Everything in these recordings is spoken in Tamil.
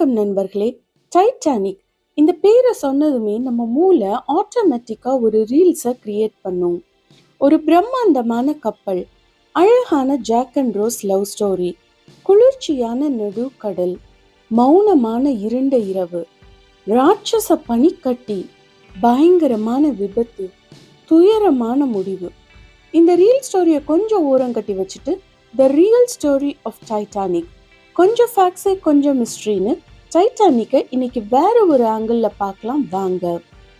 வணக்கம் நண்பர்களே. டைட்டானிக் இந்த பேரை சொன்னதுமே நம்ம மூளை ஆட்டோமேட்டிக்காக ஒரு ரீல்ஸை கிரியேட் பண்ணும். ஒரு பிரம்மாண்டமான கப்பல் அழகான Jack and Rose love story குளிர்ச்சியான நடுக்கடல் மௌனமான இருண்ட இரவு ராட்சச பனிக்கட்டி பயங்கரமான விபத்து துயரமான முடிவு. இந்த ரீல் ஸ்டோரியை கொஞ்சம் ஓரங்கட்டி வச்சுட்டு the real story of Titanic கொஞ்சம் ஃபேக்ஸே கொஞ்சம் மிஸ்ட்ரின்னு டைட்டானிக்கை இன்னைக்கு வேற ஒரு ஆங்கிளில் பார்க்கலாம் வாங்க.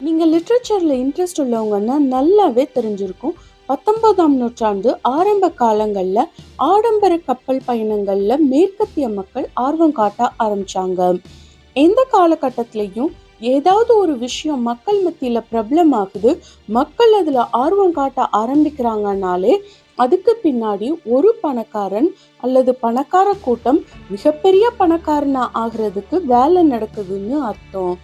நீங்கள் லிட்ரேச்சரில் இன்ட்ரெஸ்ட் உள்ளவங்கன்னா நல்லாவே தெரிஞ்சிருக்கும். பத்தொன்பதாம் நூற்றாண்டு ஆரம்ப காலங்களில் ஆடம்பர கப்பல் பயணங்களில் மேற்கத்திய மக்கள் ஆர்வம் காட்ட ஆரம்பிச்சாங்க. எந்த காலகட்டத்திலையும் ஏதாவது ஒரு விஷயம் மக்கள் மத்தியில் பிரபலமாகுது மக்கள் அதில் ஆர்வம் காட்ட ஆரம்பிக்கிறாங்கனாலே அதுக்கு பின்னாடி ஒரு பணக்காரன் அல்லது பணக்கார கூட்டம் மிகப்பெரிய பணக்காரனா ஆகிறதுக்கு வேலை நடக்குதுன்னு அர்த்தம்.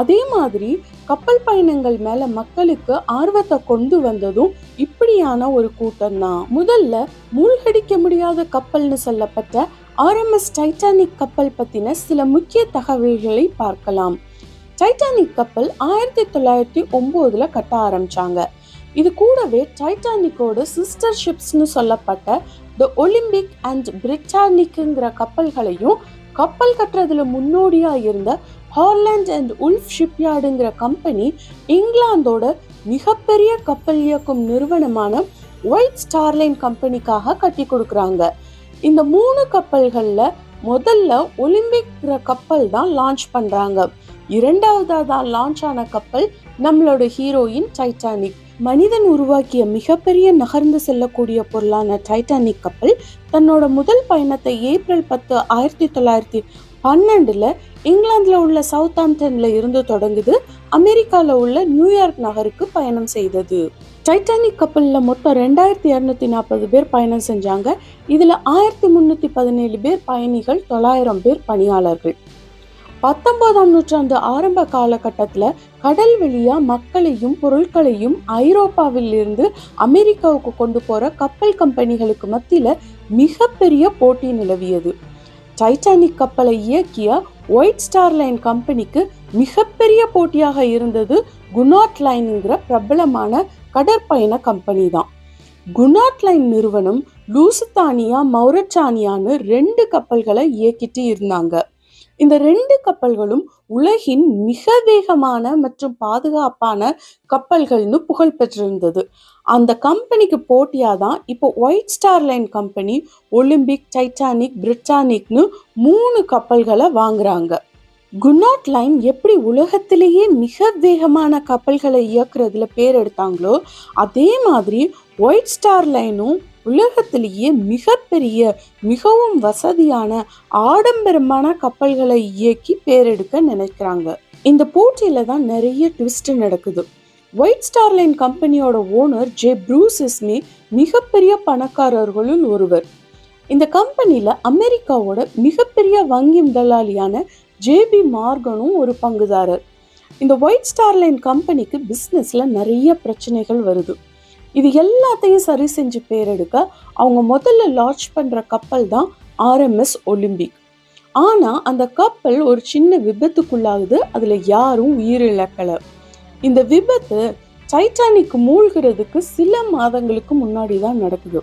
அதே மாதிரி கப்பல் பயணங்கள் மேல மக்களுக்கு ஆர்வத்தை கொண்டு வந்ததும் இப்படியான ஒரு கூட்டம் தான் முதல்ல மூழ்கடிக்க முடியாத கப்பல்னு சொல்லப்பட்ட ஆர்எம்எஸ் டைட்டானிக் கப்பல் பத்தின சில முக்கிய தகவல்களை பார்க்கலாம். டைட்டானிக் கப்பல் ஆயிரத்தி தொள்ளாயிரத்தி ஒம்போதுல கட்ட ஆரம்பிச்சாங்க. இது கூடவே டைட்டானிக்கோட சிஸ்டர் ஷிப்ஸ்னு சொல்லப்பட்ட த ஒலிம்பிக் அண்ட் பிரிட்டானிக்குங்கிற கப்பல்களையும் கப்பல் கட்டுறதுல முன்னோடியா இருந்த ஹார்லாண்ட் அண்ட் உல்ஃப் ஷிப்யார்டுங்கிற கம்பெனி இங்கிலாந்தோட மிகப்பெரிய கப்பல் இயக்கும் நிறுவனமான ஒயிட் ஸ்டார்லைன் கம்பெனிக்காக கட்டி கொடுக்குறாங்க. இந்த மூணு கப்பல்களில் முதல்ல ஒலிம்பிக் கப்பல் தான் லான்ச் பண்ணுறாங்க இரண்டாவதாக தான் லான்ச் ஆன கப்பல் நம்மளோட ஹீரோயின் டைட்டானிக் மனிதன் உருவாக்கிய மிகப்பெரிய நகர்ந்து செல்லக்கூடிய பொருளான டைட்டானிக் கப்பல் தன்னோட முதல் பயணத்தை ஏப்ரல் பத்து ஆயிரத்தி தொள்ளாயிரத்தி பன்னெண்டில் இங்கிலாந்தில் உள்ள சவுத் ஆம்டன்ல இருந்து தொடங்குது. அமெரிக்காவில் உள்ள நியூயார்க் நகருக்கு பயணம் செய்தது. டைட்டானிக் கப்பலில் மொத்தம் ரெண்டாயிரத்தி இரநூத்தி நாற்பது பேர் பயணம் செஞ்சாங்க. இதில் ஆயிரத்தி முந்நூற்றி பதினேழு பேர் பயணிகள் தொள்ளாயிரம் பேர் பணியாளர்கள். பத்தொன்பதாம் நூற்றாண்டு ஆரம்ப காலகட்டத்தில் கடல் வழியா மக்களையும் பொருட்களையும் ஐரோப்பாவில் இருந்து அமெரிக்காவுக்கு கொண்டு போற கப்பல் கம்பெனிகளுக்கு மத்தியில் மிகப்பெரிய போட்டி நிலவியது. டைட்டானிக் கப்பலை இயக்கிய ஒயிட் ஸ்டார் லைன் கம்பெனிக்கு மிகப்பெரிய போட்டியாக இருந்தது குனாட் லைனுங்கிற பிரபலமான கடற்பயண கம்பெனி தான் குனாட் லைன் நிறுவனம் லூசுத்தானியா மௌரச்சானியான்னு ரெண்டு கப்பல்களை இயக்கிட்டு இருந்தாங்க. இந்த ரெண்டு கப்பல்களும் உலகின் மிக வேகமான மற்றும் பாதுகாப்பான கப்பல்கள்னு புகழ் பெற்றிருந்தது. அந்த கம்பெனிக்கு போட்டியாக தான் இப்போ White Star Line company Olympic Titanic பிரிட்டானிக்னு மூணு கப்பல்களை வாங்குறாங்க. குனாட் லைன் எப்படி உலகத்திலேயே மிக வேகமான கப்பல்களை இயக்குறதுல பேர் எடுத்தாங்களோ அதே மாதிரி ஒயிட் ஸ்டார் லைனும் உலகத்திலேயே மிகப்பெரிய மிகவும் வசதியான ஆடம்பரமான கப்பல்களை இயக்கி பேரெடுக்க நினைக்கிறாங்க. இந்த போட்டியில தான் நிறைய ட்விஸ்ட் நடக்குது. ஒயிட் ஸ்டார் லைன் கம்பெனியோட ஓனர் ஜே ப்ரூஸ் இஸ்மி மிகப்பெரிய பணக்காரர்களுள் ஒருவர். இந்த கம்பெனியில் அமெரிக்காவோட மிகப்பெரிய வங்கி முதலாளியான ஜேபி மார்கனும் ஒரு பங்குதாரர். இந்த ஒயிட் ஸ்டார் லைன் கம்பெனிக்கு பிஸ்னஸில் நிறைய பிரச்சனைகள் வருது. இது எல்லாத்தையும் சரி செஞ்சு பேரெடுக்க அவங்க முதல்ல லான்ச் பண்ணுற கப்பல் தான் ஆர்எம்எஸ் ஒலிம்பிக் ஆனால் அந்த கப்பல் ஒரு சின்ன விபத்துக்குள்ளாகுது. அதில் யாரும் உயிரிழக்கல. இந்த விபத்து டைட்டானிக் மூழ்கிறதுக்கு சில மாதங்களுக்கு முன்னாடி தான் நடக்குது.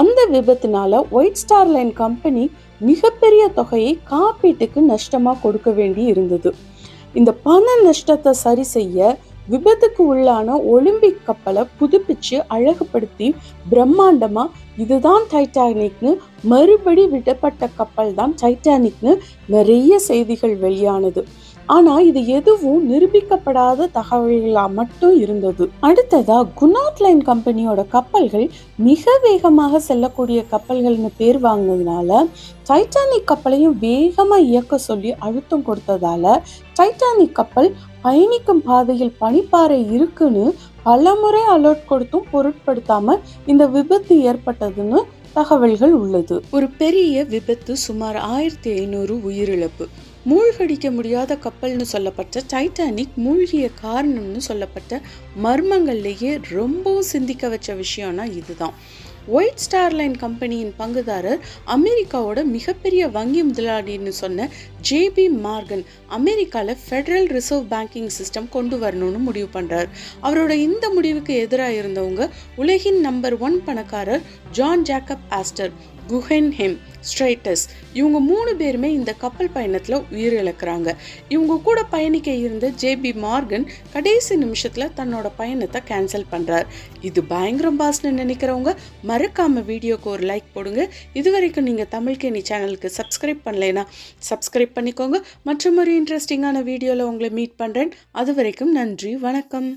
அந்த விபத்தினால ஒயிட் ஸ்டார் லைன் கம்பெனி மிகப்பெரிய தொகையை காப்பீட்டுக்கு நஷ்டமாக கொடுக்க வேண்டி இருந்தது. இந்த பண நஷ்டத்தை சரி செய்ய விபத்துக்கு உள்ளான ஒலிம்பிக் கப்பலை புதுப்பிச்சு அழகுபடுத்தி பிரம்மாண்டமா இதுதான் டைட்டானிக்னு மறுபடி விடப்பட்ட கப்பல் தான் டைட்டானிக்னு நிறைய செய்திகள் வெளியானது. ஆனா இது எதுவும் நிரூபிக்கப்படாத தகவல்களா மட்டும் இருந்தது. அடுத்ததா குனாட் லைன் கம்பெனியோட கப்பல்கள் மிக வேகமாக செல்லக்கூடிய கப்பல்கள்னு பேர் வாங்கினதுனால டைட்டானிக் கப்பலையும் வேகமா இயக்க சொல்லி அழுத்தம் கொடுத்ததால டைட்டானிக் கப்பல் பயணிக்கும் பாதையில் பனிப்பாறை இருக்குன்னு பலமுறை அலர்ட் கொடுத்தும் பொருட்படுத்தாம இந்த விபத்து ஏற்பட்டதுன்னு தகவல்கள் உள்ளது. ஒரு பெரிய விபத்து சுமார் ஆயிரத்தி ஐநூறு உயிரிழப்பு. மூழ்கடிக்க முடியாத கப்பல்னு சொல்லப்பட்ட டைட்டானிக் மூழ்கிய காரணம்னு சொல்லப்பட்ட மர்மங்கள்லேயே ரொம்பவும் சிந்திக்க வச்ச விஷயம்னா இதுதான். ஒயிட் ஸ்டார் லைன் கம்பெனியின் பங்குதாரர் அமெரிக்காவோட மிகப்பெரிய வங்கி முதலாளின்னு சொன்ன ஜேபி மார்கன் அமெரிக்காவில் ஃபெடரல் ரிசர்வ் பேங்கிங் சிஸ்டம் கொண்டு வரணும்னு முடிவு பண்ணுறார் அவரோட இந்த முடிவுக்கு எதிராக இருந்தவங்க உலகின் நம்பர் ஒன் பணக்காரர் John Jacob Astor Guggenheim Straus இவங்க மூணு பேருமே இந்த கப்பல் பயணத்தில் உயிரிழக்கிறாங்க இவங்க கூட பயணிக்க இருந்த ஜேபி மார்கன் கடைசி நிமிஷத்தில் தன்னோட பயணத்தை கேன்சல் பண்ணுறார் இது பயங்கரம் பாஸ்னு நினைக்கிறவங்க மறக்காம வீடியோக்கு ஒரு லைக் போடுங்க. இது வரைக்கும் நீங்கள் தமிழ்கேணி சேனலுக்கு சப்ஸ்கிரைப் பண்ணலைன்னா சப்ஸ்கிரைப் பண்ணிக்கோங்க. மற்றும் ஒரு இன்ட்ரெஸ்டிங்கான வீடியோவில் உங்களை மீட் பண்ணுறேன் அது வரைக்கும் நன்றி வணக்கம்.